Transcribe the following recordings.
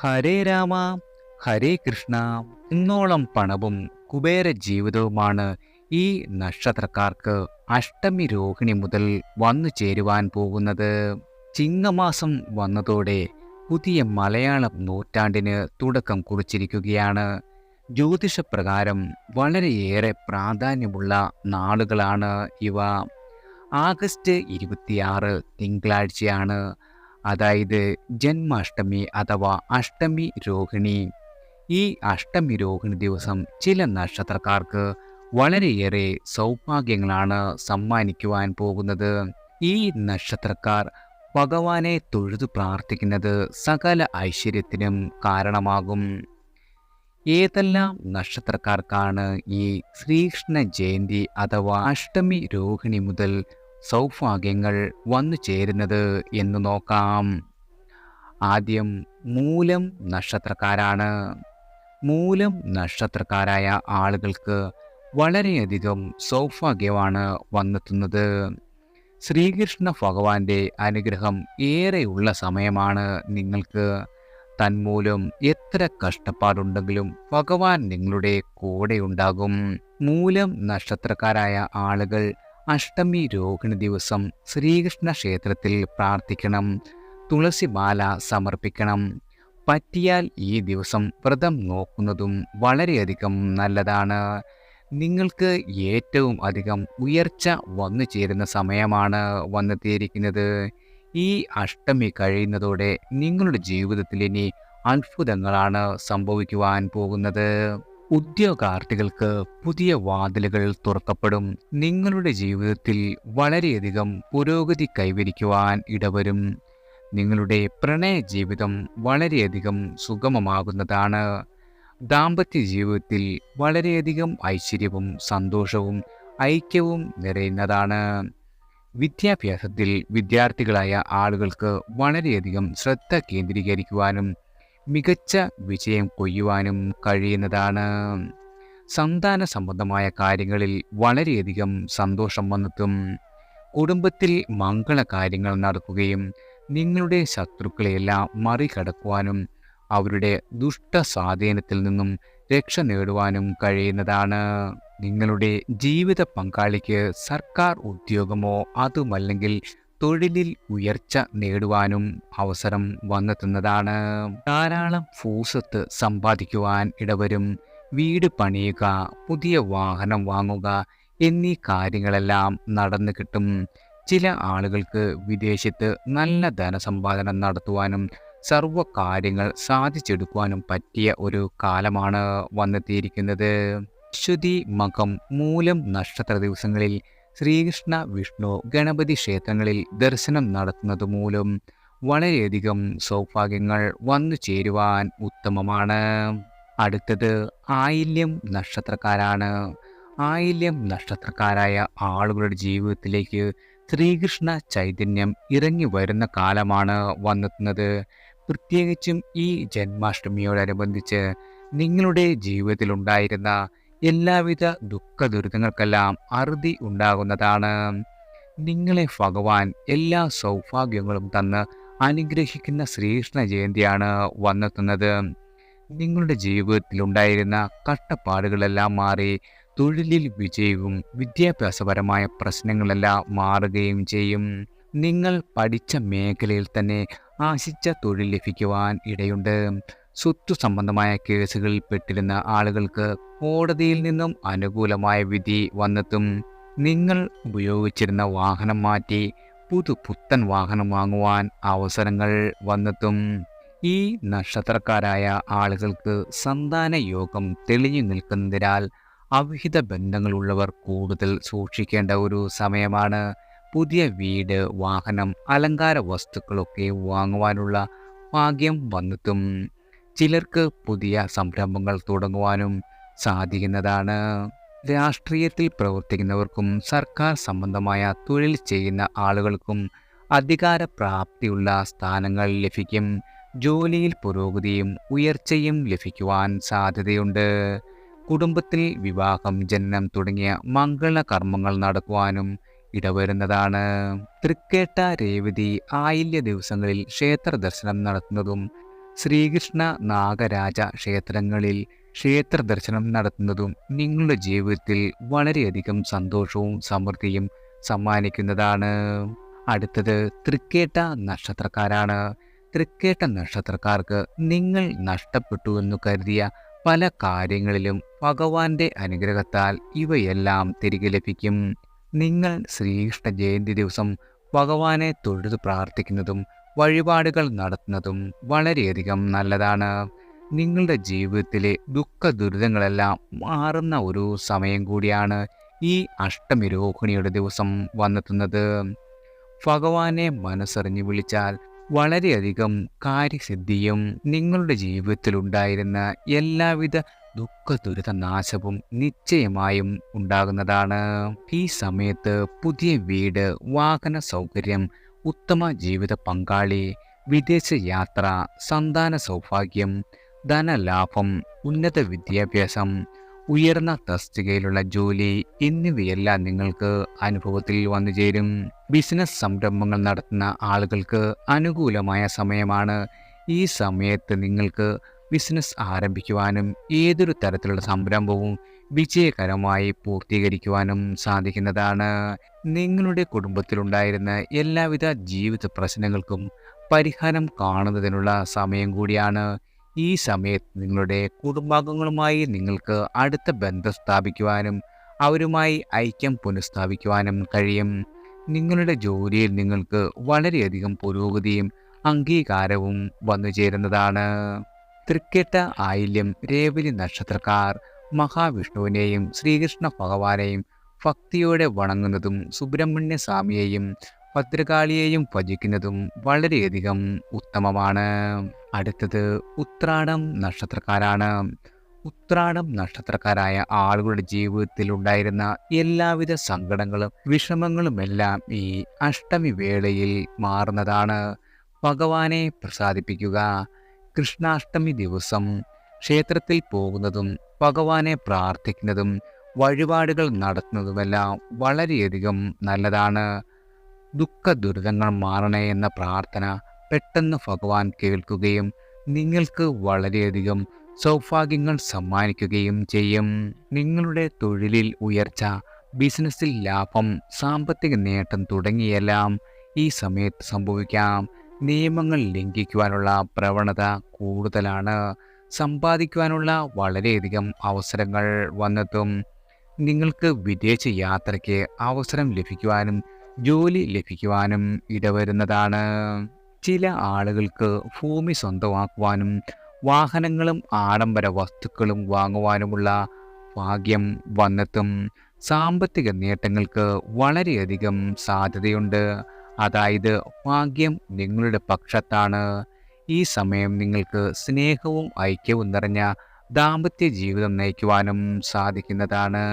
ഹരേ രാമ ഹരേ കൃഷ്ണ. ഇന്നോളം പണവും കുബേര ജീവിതവുമാണ് ഈ നക്ഷത്രക്കാർക്ക് അഷ്ടമി രോഹിണി മുതൽ വന്നു ചേരുവാൻ പോകുന്നത്. ചിങ്ങമാസം വന്നതോടെ പുതിയ മലയാളം നൂറ്റാണ്ടിന് തുടക്കം കുറിച്ചിരിക്കുകയാണ്. ജ്യോതിഷപ്രകാരം വളരെയേറെ പ്രാധാന്യമുള്ള നാളുകളാണ് ഇവ. ആഗസ്റ്റ് ഇരുപത്തിയാറ് തിങ്കളാഴ്ചയാണ് അതായത് ജന്മാഷ്ടമി അഥവാ അഷ്ടമി രോഹിണി. ഈ അഷ്ടമി രോഹിണി ദിവസം ചില നക്ഷത്രക്കാർക്ക് വളരെയേറെ സൗഭാഗ്യങ്ങളാണ് സമ്മാനിക്കുവാൻ പോകുന്നത്. ഈ നക്ഷത്രക്കാർ ഭഗവാനെ തൊഴുതു പ്രാർത്ഥിക്കുന്നത് സകല ഐശ്വര്യത്തിനും കാരണമാകും. ഏതെല്ലാം നക്ഷത്രക്കാർക്കാണ് ഈ ശ്രീകൃഷ്ണ ജയന്തി അഥവാ അഷ്ടമി രോഹിണി മുതൽ സൗഭാഗ്യങ്ങൾ വന്നു ചേരുന്നത് എന്ന് നോക്കാം. ആദ്യം മൂലം നക്ഷത്രക്കാരാണ്. മൂലം നക്ഷത്രക്കാരായ ആളുകൾക്ക് വളരെയധികം സൗഭാഗ്യമാണ് വന്നെത്തുന്നത്. ശ്രീകൃഷ്ണ ഭഗവാന്റെ അനുഗ്രഹം ഏറെയുള്ള സമയമാണ് നിങ്ങൾക്ക്. തന്മൂലം എത്ര കഷ്ടപ്പാടുണ്ടെങ്കിലും ഭഗവാൻ നിങ്ങളുടെ കൂടെയുണ്ടാകും മൂലം നക്ഷത്രക്കാരായ ആളുകൾ അഷ്ടമി രോഹിണി ദിവസം ശ്രീകൃഷ്ണ ക്ഷേത്രത്തിൽ പ്രാർത്ഥിക്കണം. തുളസിമാല സമർപ്പിക്കണം. പറ്റിയാൽ ഈ ദിവസം വ്രതം നോക്കുന്നതും വളരെയധികം നല്ലതാണ്. നിങ്ങൾക്ക് ഏറ്റവും അധികം ഉയർച്ച വന്നു ചേരുന്ന സമയമാണ് വന്നെത്തിയിരിക്കുന്നത്. ഈ അഷ്ടമി കഴിയുന്നതോടെ നിങ്ങളുടെ ജീവിതത്തിൽ ഇനി അത്ഭുതങ്ങളാണ് സംഭവിക്കുവാൻ പോകുന്നത്. ഉദ്യോഗാർത്ഥികൾക്ക് പുതിയ വാതിലുകൾ തുറക്കപ്പെടും. നിങ്ങളുടെ ജീവിതത്തിൽ വളരെയധികം പുരോഗതി കൈവരിക്കുവാൻ ഇടവരും. നിങ്ങളുടെ പ്രണയ ജീവിതം വളരെയധികം സുഗമമാകുന്നതാണ്. ദാമ്പത്യ ജീവിതത്തിൽ വളരെയധികം ഐശ്വര്യവും സന്തോഷവും ഐക്യവും നിറയുന്നതാണ്. വിദ്യാഭ്യാസത്തിൽ വിദ്യാർത്ഥികളായ ആളുകൾക്ക് വളരെയധികം ശ്രദ്ധ കേന്ദ്രീകരിക്കുവാനും മികച്ച വിജയം കൊയ്യുവാനും കഴിയുന്നതാണ്. സന്താന സംബന്ധമായ കാര്യങ്ങളിൽ വളരെയധികം സന്തോഷം വന്നെത്തും. കുടുംബത്തിൽ മംഗള കാര്യങ്ങൾ നടക്കുകയും നിങ്ങളുടെ ശത്രുക്കളെയെല്ലാം മറികടക്കുവാനും അവരുടെ ദുഷ്ട സ്വാധീനത്തിൽ നിന്നും രക്ഷ നേടുവാനും കഴിയുന്നതാണ്. നിങ്ങളുടെ ജീവിത പങ്കാളിക്ക് സർക്കാർ ഉദ്യോഗമോ അതുമല്ലെങ്കിൽ തൊഴിലിൽ ഉയർച്ച നേടുവാനും അവസരം വന്നെത്തുന്നതാണ്. ധാരാളം ഫൂസത്ത് സമ്പാദിക്കുവാൻ ഇടവരും. വീട് പണിയുക പുതിയ വാഹനം വാങ്ങുക എന്നീ കാര്യങ്ങളെല്ലാം നടന്നു കിട്ടും. ചില ആളുകൾക്ക് വിദേശത്ത് നല്ല ധനസമ്പാദനം നടത്തുവാനും സർവ കാര്യങ്ങൾ സാധിച്ചെടുക്കുവാനും പറ്റിയ ഒരു കാലമാണ് വന്നെത്തിയിരിക്കുന്നത്. ശ്രുതി മകം മൂലം നക്ഷത്ര ദിവസങ്ങളിൽ ശ്രീകൃഷ്ണ വിഷ്ണു ഗണപതി ക്ഷേത്രങ്ങളിൽ ദർശനം നടത്തുന്നത് മൂലം വളരെയധികം സൗഭാഗ്യങ്ങൾ വന്നു ചേരുവാൻ ഉത്തമമാണ്. അടുത്തത് ആയില്യം നക്ഷത്രക്കാരാണ്. ആയില്യം നക്ഷത്രക്കാരായ ആളുകളുടെ ജീവിതത്തിലേക്ക് ശ്രീകൃഷ്ണ ചൈതന്യം ഇറങ്ങി വരുന്ന കാലമാണ് വന്നെത്തുന്നത്. പ്രത്യേകിച്ചും ഈ ജന്മാഷ്ടമിയോടനുബന്ധിച്ച് നിങ്ങളുടെ ജീവിതത്തിലുണ്ടായിരുന്ന എല്ലാവിധ ദുഃഖ ദുരിതങ്ങൾക്കെല്ലാം അറുതി ഉണ്ടാകുന്നതാണ്. നിങ്ങളെ ഭഗവാൻ എല്ലാ സൗഭാഗ്യങ്ങളും തന്ന് അനുഗ്രഹിക്കുന്ന ശ്രീകൃഷ്ണ ജയന്തിയാണ് വന്നെത്തുന്നത്. നിങ്ങളുടെ ജീവിതത്തിലുണ്ടായിരുന്ന കട്ടപ്പാടുകളെല്ലാം മാറി തൊഴിലിൽ വിജയവും വിദ്യാഭ്യാസപരമായ പ്രശ്നങ്ങളെല്ലാം മാറുകയും ചെയ്യും. നിങ്ങൾ പഠിച്ച മേഖലയിൽ തന്നെ ആശിച്ച തൊഴിൽ ലഭിക്കുവാൻ ഇടയുണ്ട്. സ്വത്ത് സംബന്ധമായ കേസുകളിൽ പെട്ടിരുന്ന ആളുകൾക്ക് കോടതിയിൽ നിന്നും അനുകൂലമായ വിധി വന്നെത്തും. നിങ്ങൾ ഉപയോഗിച്ചിരുന്ന വാഹനം മാറ്റി പുതു പുത്തൻ വാഹനം വാങ്ങുവാൻ അവസരങ്ങൾ വന്നെത്തും. ഈ നക്ഷത്രക്കാരായ ആളുകൾക്ക് സന്താന യോഗം തെളിഞ്ഞു നിൽക്കുന്നതിനാൽ അവിഹിത ബന്ധങ്ങളുള്ളവർ കൂടുതൽ സൂക്ഷിക്കേണ്ട ഒരു സമയമാണ്. പുതിയ വീട് വാഹനം അലങ്കാര വസ്തുക്കളൊക്കെ വാങ്ങുവാനുള്ള ഭാഗ്യം വന്നെത്തും. ചിലർക്ക് പുതിയ സംരംഭങ്ങൾ തുടങ്ങുവാനും സാധിക്കുന്നതാണ്. രാഷ്ട്രീയത്തിൽ പ്രവർത്തിക്കുന്നവർക്കും സർക്കാർ സംബന്ധമായ തൊഴിൽ ചെയ്യുന്ന ആളുകൾക്കും അധികാരപ്രാപ്തിയുള്ള സ്ഥാനങ്ങൾ ലഭിക്കും. ജോലിയിൽ പുരോഗതിയും ഉയർച്ചയും ലഭിക്കുവാൻ സാധ്യതയുണ്ട്. കുടുംബത്തിൽ വിവാഹം ജനനം തുടങ്ങിയ മംഗള കർമ്മങ്ങൾ നടക്കുവാനും ഇടവരുന്നതാണ്. തൃക്കേട്ട രേവതി ആയില്യ ദിവസങ്ങളിൽ ക്ഷേത്ര ദർശനം നടത്തുന്നതും ശ്രീകൃഷ്ണ നാഗരാജ ക്ഷേത്രങ്ങളിൽ ക്ഷേത്ര ദർശനം നടത്തുന്നതും നിങ്ങളുടെ ജീവിതത്തിൽ വളരെയധികം സന്തോഷവും സമൃദ്ധിയും സമ്മാനിക്കുന്നതാണ്. അടുത്തത് തൃക്കേട്ട നക്ഷത്രക്കാരാണ്. തൃക്കേട്ട നക്ഷത്രക്കാർക്ക് നിങ്ങൾ നഷ്ടപ്പെട്ടു എന്ന് കരുതിയ പല കാര്യങ്ങളിലും ഭഗവാന്റെ അനുഗ്രഹത്താൽ ഇവയെല്ലാം തിരികെ ലഭിക്കും. നിങ്ങൾ ശ്രീകൃഷ്ണ ജയന്തി ദിവസം ഭഗവാനെ തൊഴുത് പ്രാർത്ഥിക്കുന്നതും വഴിപാടുകൾ നടത്തുന്നതും വളരെയധികം നല്ലതാണ്. നിങ്ങളുടെ ജീവിതത്തിലെ ദുഃഖ ദുരിതങ്ങളെല്ലാം മാറുന്ന ഒരു സമയം കൂടിയാണ് ഈ അഷ്ടമി രോഹിണിയുടെ ദിവസം വന്നെത്തുന്നത്. ഭഗവാനെ മനസ്സറിഞ്ഞ് വിളിച്ചാൽ വളരെയധികം കാര്യസിദ്ധിയും നിങ്ങളുടെ ജീവിതത്തിലുണ്ടായിരുന്ന എല്ലാവിധ ദുഃഖ ദുരിത നാശവും നിശ്ചയമായും ഉണ്ടാകുന്നതാണ്. ഈ സമയത്ത് പുതിയ വീട് വാഹന സൗകര്യം ഉത്തമ ജീവിത പങ്കാളി വിദേശ യാത്ര സന്താന സൗഭാഗ്യം ധനലാഭം ഉന്നത വിദ്യാഭ്യാസം ഉയർന്ന തസ്തികയിലുള്ള ജോലി എന്നിവയെല്ലാം നിങ്ങൾക്ക് അനുഭവത്തിൽ വന്നു ചേരും. ബിസിനസ് സംരംഭങ്ങൾ നടത്തുന്ന ആളുകൾക്ക് അനുകൂലമായ സമയമാണ്. ഈ സമയത്ത് നിങ്ങൾക്ക് ബിസിനസ് ആരംഭിക്കുവാനും ഏതൊരു തരത്തിലുള്ള സംരംഭവും വിജയകരമായി പൂർത്തീകരിക്കുവാനും സാധിക്കുന്നതാണ്. നിങ്ങളുടെ കുടുംബത്തിലുണ്ടായിരുന്ന എല്ലാവിധ ജീവിത പ്രശ്നങ്ങൾക്കും പരിഹാരം കാണുന്നതിനുള്ള സമയം കൂടിയാണ്. ഈ സമയത്ത് നിങ്ങളുടെ കുടുംബാംഗങ്ങളുമായി നിങ്ങൾക്ക് അടുത്ത ബന്ധം സ്ഥാപിക്കുവാനും അവരുമായി ഐക്യം പുനഃസ്ഥാപിക്കുവാനും കഴിയും. നിങ്ങളുടെ ജോലിയിൽ നിങ്ങൾക്ക് വളരെയധികം പുരോഗതിയും അംഗീകാരവും വന്നു ചേരുന്നതാണ് തൃക്കേട്ട ആയില്യം രേവലി നക്ഷത്രക്കാർ മഹാവിഷ്ണുവിനെയും ശ്രീകൃഷ്ണ ഭഗവാനെയും ഭക്തിയോടെ വണങ്ങുന്നതും സുബ്രഹ്മണ്യ സ്വാമിയെയും ഭദ്രകാളിയെയും ഭജിക്കുന്നതും വളരെയധികം ഉത്തമമാണ്. അടുത്തത് ഉത്രാടം നക്ഷത്രക്കാരാണ്. ഉത്രാടം നക്ഷത്രക്കാരായ ആളുകളുടെ ജീവിതത്തിൽ ഉണ്ടായിരുന്ന എല്ലാവിധ സങ്കടങ്ങളും വിഷമങ്ങളുമെല്ലാം ഈ അഷ്ടമി വേളയിൽ മാറുന്നതാണ്. ഭഗവാനെ പ്രസാദിപ്പിക്കുക കൃഷ്ണാഷ്ടമി ദിവസം ക്ഷേത്രത്തിൽ പോകുന്നതും ഭഗവാനെ പ്രാർത്ഥിക്കുന്നതും വഴിപാടുകൾ നടത്തുന്നതുമെല്ലാം വളരെയധികം നല്ലതാണ്. ദുഃഖ ദുരിതങ്ങൾ മാറണേ എന്ന പ്രാർത്ഥന പെട്ടെന്ന് ഭഗവാൻ കേൾക്കുകയും നിങ്ങൾക്ക് വളരെയധികം സൗഭാഗ്യങ്ങൾ സമ്മാനിക്കുകയും ചെയ്യും. നിങ്ങളുടെ തൊഴിലിൽ ഉയർച്ച ബിസിനസ്സിൽ ലാഭം സാമ്പത്തിക നേട്ടം തുടങ്ങിയെല്ലാം ഈ സമയത്ത് സംഭവിക്കാം. നിയമങ്ങൾ ലംഘിക്കുവാനുള്ള പ്രവണത കൂടുതലാണ്. സമ്പാദിക്കുവാനുള്ള വളരെയധികം അവസരങ്ങൾ വന്നെത്തും. നിങ്ങൾക്ക് വിദേശ യാത്രയ്ക്ക് അവസരം ലഭിക്കുവാനും ജോലി ലഭിക്കുവാനും ഇടവരുന്നതാണ്. ചില ആളുകൾക്ക് ഭൂമി സ്വന്തമാക്കുവാനും വാഹനങ്ങളും ആഡംബര വസ്തുക്കളും വാങ്ങുവാനുമുള്ള ഭാഗ്യം വന്നെത്തും. സാമ്പത്തിക നേട്ടങ്ങൾക്ക് വളരെയധികം സാധ്യതയുണ്ട്. അതായത് ഭാഗ്യം നിങ്ങളുടെ പക്ഷത്താണ്. ഈ സമയം നിങ്ങൾക്ക് സ്നേഹവും ഐക്യവും നിറഞ്ഞ ദാമ്പത്യ ജീവിതം നയിക്കുവാനും സാധിക്കുന്നതാണ്.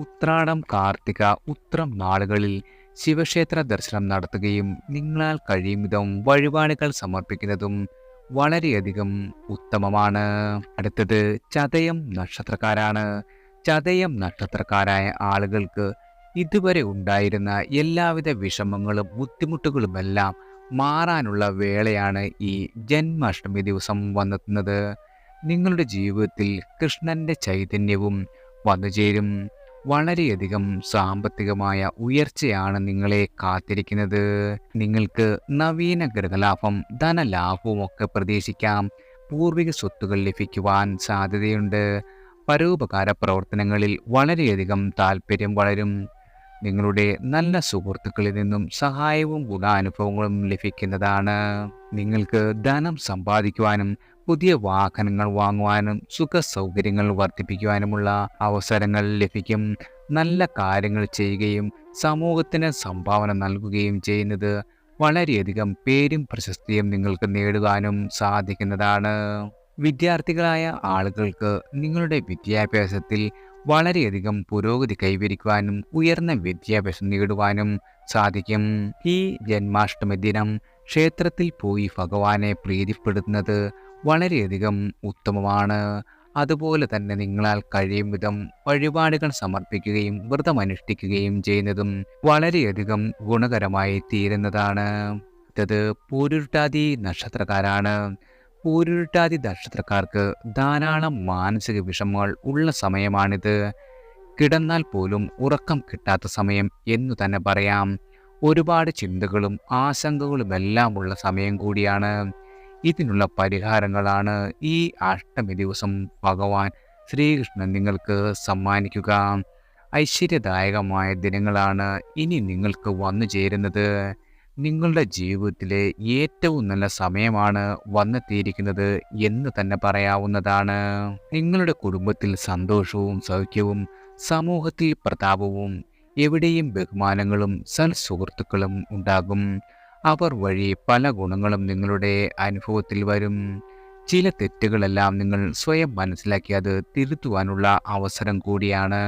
ഉത്രാടം കാർത്തിക ഉത്രം നാളുകളിൽ ശിവക്ഷേത്ര ദർശനം നടത്തുകയും നിങ്ങളാൽ കഴിയും വിധം വഴിപാടുകൾ സമർപ്പിക്കുന്നതും വളരെയധികം ഉത്തമമാണ്. അടുത്തത് ചതയം നക്ഷത്രക്കാരാണ്. ചതയം നക്ഷത്രക്കാരായ ആളുകൾക്ക് ഇതുവരെ ഉണ്ടായിരുന്ന എല്ലാവിധ വിഷമങ്ങളും ബുദ്ധിമുട്ടുകളുമെല്ലാം മാറാനുള്ള വേളയാണ് ഈ ജന്മാഷ്ടമി ദിവസം വന്നെത്തുന്നത്. നിങ്ങളുടെ ജീവിതത്തിൽ കൃഷ്ണന്റെ ചൈതന്യവും വന്നുചേരും വളരെയധികം സാമ്പത്തികമായ ഉയർച്ചയാണ് നിങ്ങളെ കാത്തിരിക്കുന്നത്. നിങ്ങൾക്ക് നവീന ഗൃഹലാഭം ധനലാഭവും ഒക്കെ പ്രതീക്ഷിക്കാം. പൂർവിക സ്വത്തുകൾ ലഭിക്കുവാൻ സാധ്യതയുണ്ട്. പരോപകാര പ്രവർത്തനങ്ങളിൽ വളരെയധികം താല്പര്യം വളരും. നിങ്ങളുടെ നല്ല സുഹൃത്തുക്കളിൽ നിന്നും സഹായവും ഗുണാനുഭവങ്ങളും ലഭിക്കുന്നതാണ്. നിങ്ങൾക്ക് ധനം സമ്പാദിക്കുവാനും പുതിയ വാഹനങ്ങൾ വാങ്ങുവാനും സുഖ സൗകര്യങ്ങൾ വർദ്ധിപ്പിക്കുവാനുമുള്ള അവസരങ്ങൾ ലഭിക്കും. നല്ല കാര്യങ്ങൾ ചെയ്യുകയും സമൂഹത്തിന് സംഭാവന നൽകുകയും ചെയ്യുന്നത് വളരെയധികം പേരും പ്രശസ്തിയും നിങ്ങൾക്ക് നേടുവാനും സാധിക്കുന്നതാണ്. വിദ്യാർത്ഥികളായ ആളുകൾക്ക് നിങ്ങളുടെ വിദ്യാഭ്യാസത്തിൽ വളരെയധികം പുരോഗതി കൈവരിക്കുവാനും ഉയർന്ന വിദ്യാഭ്യാസം നേടുവാനും സാധിക്കും. ഈ ജന്മാഷ്ടമി ദിനം ക്ഷേത്രത്തിൽ പോയി ഭഗവാനെ പ്രീതിപ്പെടുത്തുന്നത് വളരെയധികം ഉത്തമമാണ്. അതുപോലെ തന്നെ നിങ്ങളാൽ കഴിയും വിധം വഴിപാടുകൾ സമർപ്പിക്കുകയും വ്രതമനുഷ്ഠിക്കുകയും ചെയ്യുന്നതും വളരെയധികം ഗുണകരമായി തീരുന്നതാണ്. അത് പൂരുരുട്ടാതി നക്ഷത്രക്കാരാണ്. പൂരുരുട്ടാതി നക്ഷത്രക്കാർക്ക് ധാരാളം മാനസിക വിഷമങ്ങൾ ഉള്ള സമയമാണിത്. കിടന്നാൽ പോലും ഉറക്കം കിട്ടാത്ത സമയം എന്നു തന്നെ പറയാം. ഒരുപാട് ചിന്തകളും ആശങ്കകളുമെല്ലാം ഉള്ള സമയം കൂടിയാണ്. ഇതിനുള്ള പരിഹാരങ്ങളാണ് ഈ അഷ്ടമി ദിവസം ഭഗവാൻ ശ്രീകൃഷ്ണൻ നിങ്ങൾക്ക് സമ്മാനിക്കുക. ഐശ്വര്യദായകമായ ദിനങ്ങളാണ് ഇനി നിങ്ങൾക്ക് വന്നു ചേരുന്നത്. നിങ്ങളുടെ ജീവിതത്തിലെ ഏറ്റവും നല്ല സമയമാണ് വന്നെത്തിയിരിക്കുന്നത് എന്ന് തന്നെ പറയാവുന്നതാണ്. നിങ്ങളുടെ കുടുംബത്തിൽ സന്തോഷവും സൗഖ്യവും സമൂഹത്തിൽ പ്രതാപവും എവിടെയും ബഹുമാനങ്ങളും സൽസുഹൃത്തുക്കളും ഉണ്ടാകും. അവർ വഴി പല ഗുണങ്ങളും നിങ്ങളുടെ അനുഭവത്തിൽ വരും. ചില തെറ്റുകളെല്ലാം നിങ്ങൾ സ്വയം മനസ്സിലാക്കി അത് തിരുത്തുവാനുള്ള അവസരം കൂടിയാണ്.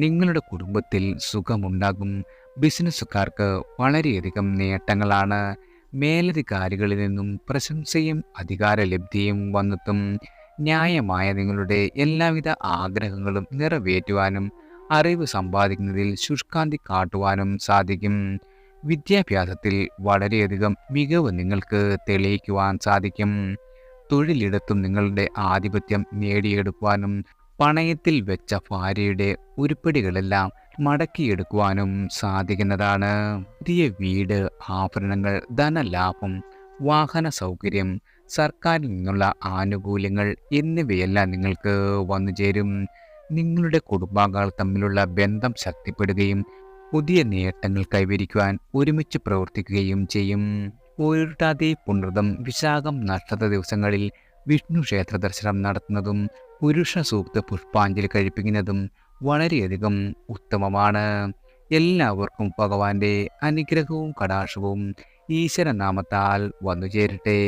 നിങ്ങളുടെ കുടുംബത്തിൽ സുഖമുണ്ടാകും. ബിസിനസ്സുകാർക്ക് വളരെയധികം നേട്ടങ്ങളാണ്. മേലധികാരികളിൽ നിന്നും പ്രശംസയും അധികാരലബ്ധിയും വന്നെത്തും ന്യായമായ നിങ്ങളുടെ എല്ലാവിധ ആഗ്രഹങ്ങളും നിറവേറ്റുവാനും അറിവ് സമ്പാദിക്കുന്നതിൽ ശുഷ്കാന്തി കാട്ടുവാനും സാധിക്കും. വിദ്യാഭ്യാസത്തിൽ വളരെയധികം മികവ് നിങ്ങൾക്ക് തെളിയിക്കുവാൻ സാധിക്കും. തൊഴിലിടത്തും നിങ്ങളുടെ ആധിപത്യം നേടിയെടുക്കുവാനും പണയത്തിൽ വെച്ച ഭാര്യയുടെ ഉരുപ്പടികളെല്ലാം മടക്കിയെടുക്കുവാനും സാധിക്കുന്നതാണ്. പുതിയ വീട് ആഭരണങ്ങൾ ധനലാഭം വാഹന സൗകര്യം സർക്കാരിൽ നിന്നുള്ള ആനുകൂല്യങ്ങൾ എന്നിവയെല്ലാം നിങ്ങൾക്ക് വന്നു ചേരും. നിങ്ങളുടെ കുടുംബാംഗങ്ങൾ തമ്മിലുള്ള ബന്ധം ശക്തിപ്പെടുകയും പുതിയ നേട്ടങ്ങൾ കൈവരിക്കുവാൻ ഒരുമിച്ച് പ്രവർത്തിക്കുകയും ചെയ്യും. പോരുട്ടാതെ പുണർതം വിശാഖം നക്ഷത്ര ദിവസങ്ങളിൽ വിഷ്ണു ക്ഷേത്ര ദർശനം നടത്തുന്നതും പുരുഷ സൂക്ത പുഷ്പാഞ്ജലി കഴിപ്പിക്കുന്നതും വളരെയധികം ഉത്തമമാണ്. എല്ലാവർക്കും ഭഗവാന്റെ അനുഗ്രഹവും കടാക്ഷവും ഈശ്വരനാമത്താൽ വന്നു ചേരട്ടെ